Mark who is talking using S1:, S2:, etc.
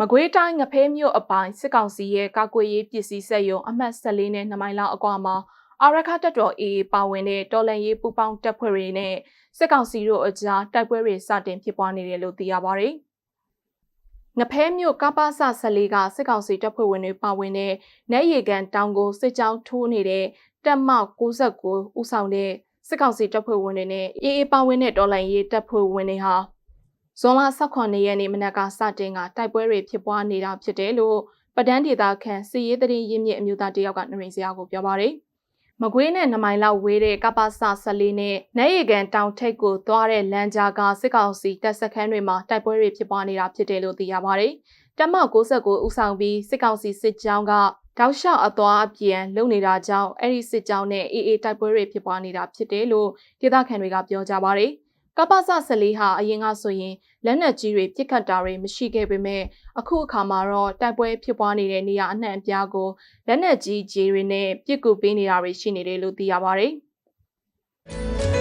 S1: မကွေးတိုင်းငဖဲမြို့အပိုင်းစစ်ကောင်စီရဲ့ကာကွယ်ရေးပစ္စည်းစက်ရုံအမှတ်14နဲ့2မိုင်လောက်အကွာမှာအာရခတပ်တော် AA ပါဝင်တဲ့တော်လန်ရေးပူပေါင်းတပ်ဖွဲ့တွေနဲ့စစ်ကောင်စီတို့အကြားတိုက်ပွဲတွေစတင်ဖြစ်ပွားနေတယ်လို့သိရပါဗျ။ငဖဲမြို့ကပ္ပစ14ကစစ်ကောင်စီတပ်ဖွဲ့ဝင်တွေပါဝင်တဲ့နယ်ရီကန်တောင်ကိုစစ်ကြောင်းထိုးနေတဲ့တပ်မ69ဦးဆောင်တဲ့စစ်ကောင်စီတပ်ဖွဲ့ဝင်တွေနဲ့ AA ပါဝင်တဲ့တော်လန်ရေးတပ်ဖွဲ့ဝင်တွေဟာ ဇွန်လ18ရက်နေ့မနက်ကစတင်ကတိုက်ပွဲတွေဖြစ်ပွားနေတာဖြစ်တယ်လို့ပဒန်းဒေတာခန့်စီရေးတရင်ရင်းမြစ်အမျိုးသားတယောက်ကနှရင်စရာကိုပြောပါရယ်မကွေးနဲ့နမိုင်လောက်ဝေးတဲ့ကပ္ပစ14နဲ့နိုင်ရီကန်တောင်ထိပ်ကိုသွားတဲ့လမ်းကြားကစစ်ကောင်စီတပ်စခန်းတွေမှာတိုက်ပွဲတွေဖြစ်ပွားနေတာဖြစ်တယ်လို့သိရပါရယ်တမ69ဦးဆောင်ပြီးစစ်ကောင်စီစစ်ကြောင်းကတောက်လျှောက်အသွားအပြန်လုံနေတာကြောင့်အဲ့ဒီစစ်ကြောင်းနဲ့အေးအေးတိုက်ပွဲတွေဖြစ်ပွားနေတာဖြစ်တယ်လို့ဒေသခံတွေကပြောကြပါရယ် ကပ္ပစ14ဟာအရင်ကဆိုရင်လက်နက်ကြီးတွေပစ်ခတ်တာတွေမရှိခဲ့ပေမဲ့အခုအခါမှာတော့တိုက်ပွဲဖြစ်ပွားနေတဲ့နေရာအနှံ့အပြားကိုလက်နက်ကြီးကြီးတွေနဲ့ပစ်ကူပေးနေတာတွေရှိနေတယ်လို့သိရပါဗျ။